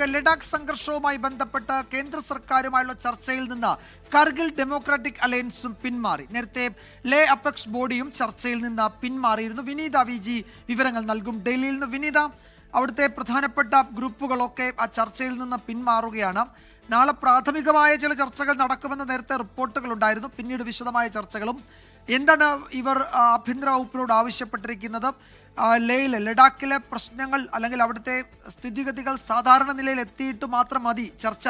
വാർത്തകളിലേക്ക് ലഡാക്ക് സംഘർഷവുമായി ബന്ധപ്പെട്ട് കേന്ദ്ര സർക്കാരുമായുള്ള ചർച്ചയിൽ നിന്ന് കർഗിൽ ഡെമോക്രാറ്റിക് അലയൻസും പിന്മാറി. നേരത്തെ ലേ അപെക്സ് ബോഡിയും ചർച്ചയിൽ നിന്ന് പിന്മാറിയിരുന്നു. വിനീത വി ജി വിവരങ്ങൾ നൽകും. ഡൽഹിയിൽ നിന്ന് വിനീത അവിടുത്തെ പ്രധാനപ്പെട്ട ഗ്രൂപ്പുകളൊക്കെ ആ ചർച്ചയിൽ നിന്ന് പിന്മാറുകയാണ്. നാളെ പ്രാഥമികമായ ചില ചർച്ചകൾ നടക്കുമെന്ന് നേരത്തെ റിപ്പോർട്ടുകൾ ഉണ്ടായിരുന്നു. പിന്നീട് വിശദമായ ചർച്ചകളും എന്താണ് ഇവർ ആഭ്യന്തര വകുപ്പിനോട് ആവശ്യപ്പെട്ടിരിക്കുന്നത്? ലേയിലെ ലഡാക്കിലെ പ്രശ്നങ്ങൾ അല്ലെങ്കിൽ അവിടുത്തെ സ്ഥിതിഗതികൾ സാധാരണ നിലയിൽ എത്തിയിട്ട് മാത്രം മതി ചർച്ച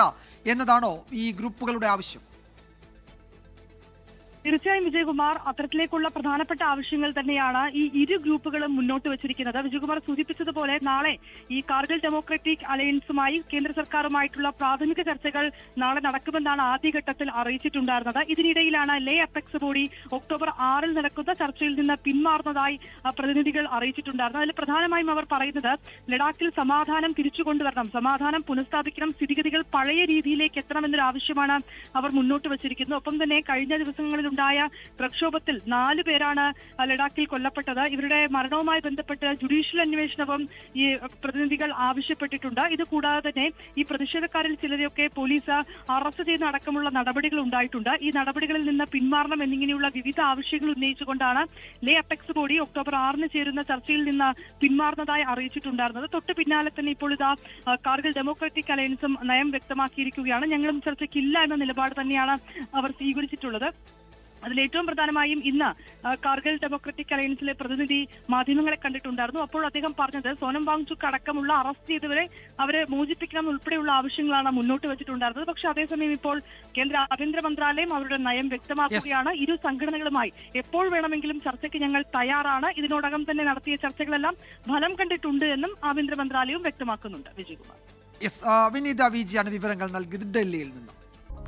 എന്നതാണോ ഈ ഗ്രൂപ്പുകളുടെ ആവശ്യം? തീർച്ചയായും വിജയകുമാർ അത്തരത്തിലേക്കുള്ള പ്രധാനപ്പെട്ട ആവശ്യങ്ങൾ തന്നെയാണ് ഈ ഇരു ഗ്രൂപ്പുകളും മുന്നോട്ട് വെച്ചിരിക്കുന്നത്. വിജയകുമാർ സൂചിപ്പിച്ചതുപോലെ നാളെ ഈ കാർഗിൽ ഡെമോക്രാറ്റിക് അലയൻസുമായി കേന്ദ്ര സർക്കാരുമായിട്ടുള്ള പ്രാഥമിക ചർച്ചകൾ നാളെ നടക്കുമെന്നാണ് ആദ്യഘട്ടത്തിൽ അറിയിച്ചിട്ടുണ്ടായിരുന്നത്. ഇതിനിടയിലാണ് ലേ അപെക്സ് ബോഡി ഒക്ടോബർ ആറിൽ നടക്കുന്ന ചർച്ചയിൽ നിന്ന് പിന്മാറുന്നതായി പ്രതിനിധികൾ അറിയിച്ചിട്ടുണ്ടായിരുന്നു. അതിൽ പ്രധാനമായും അവർ പറയുന്നത് ലഡാക്കിൽ സമാധാനം തിരിച്ചു കൊണ്ടുവരണം സമാധാനം പുനഃസ്ഥാപിക്കണം സ്ഥിതിഗതികൾ പഴയ രീതിയിലേക്ക് എത്തണമെന്നൊരു ആവശ്യമാണ് അവർ മുന്നോട്ട് വച്ചിരിക്കുന്നത്. ഒപ്പം തന്നെ കഴിഞ്ഞ ദിവസങ്ങളിലുണ്ടായ പ്രക്ഷോഭത്തിൽ നാല് പേരാണ് ലഡാക്കിൽ കൊല്ലപ്പെട്ടത്. ഇവരുടെ മരണവുമായി ബന്ധപ്പെട്ട് ജുഡീഷ്യൽ അന്വേഷണവും ഈ പ്രതിനിധികൾ ആവശ്യപ്പെട്ടിട്ടുണ്ട്. ഇത് കൂടാതെ തന്നെ ഈ പ്രതിഷേധക്കാരിൽ ചിലരെയൊക്കെ പോലീസ് അറസ്റ്റ് ചെയ്യുന്ന അടക്കമുള്ള നടപടികൾ ഉണ്ടായിട്ടുണ്ട്. ഈ നടപടികളിൽ നിന്ന് പിന്മാറണം എന്നിങ്ങനെയുള്ള വിവിധ ആവശ്യങ്ങൾ ഉന്നയിച്ചുകൊണ്ടാണ് ലേ അപ്പെക്സ് ബോഡി ഒക്ടോബർ ആറിന് ചേരുന്ന ചർച്ചയിൽ നിന്ന് പിന്മാറുന്നതായി അറിയിച്ചിട്ടുണ്ടായിരുന്നത്. തൊട്ട് പിന്നാലെ തന്നെ ഇപ്പോൾ ഇതാ കാർഗിൽ ഡെമോക്രാറ്റിക് അലയൻസും നയം വ്യക്തമാക്കിയിരിക്കുകയാണ്. ഞങ്ങളും ചർച്ചയ്ക്കില്ല എന്ന നിലപാട് തന്നെയാണ് അവർ സ്വീകരിച്ചിട്ടുള്ളത്. അതിൽ ഏറ്റവും പ്രധാനമായും ഇന്ന് കാർഗിൽ ഡെമോക്രാറ്റിക് അലയൻസിലെ പ്രതിനിധി മാധ്യമങ്ങളെ കണ്ടിട്ടുണ്ടായിരുന്നു. അപ്പോൾ അദ്ദേഹം പറഞ്ഞത് സോനം വാങ്ചുക്ക് അടക്കമുള്ള അറസ്റ്റ് ചെയ്തവരെ അവരെ മോചിപ്പിക്കണം ഉൾപ്പെടെയുള്ള ആവശ്യങ്ങളാണ് മുന്നോട്ട് വെച്ചിട്ടുണ്ടായിരുന്നത്. പക്ഷെ അതേസമയം ഇപ്പോൾ കേന്ദ്ര ആഭ്യന്തര മന്ത്രാലയം അവരുടെ നയം വ്യക്തമാക്കുകയാണ്. ഇരു സംഘടനകളുമായി എപ്പോൾ വേണമെങ്കിലും ചർച്ചയ്ക്ക് ഞങ്ങൾ തയ്യാറാണ്. ഇതിനോടകം തന്നെ നടത്തിയ ചർച്ചകളെല്ലാം ഫലം കണ്ടിട്ടുണ്ട് എന്നും ആഭ്യന്തര മന്ത്രാലയവും വ്യക്തമാക്കുന്നുണ്ട്. വിജയകുമാർ വിനീത വിജിയാണ് വിവരങ്ങൾ നൽകിയത് ഡൽഹിയിൽ നിന്നും.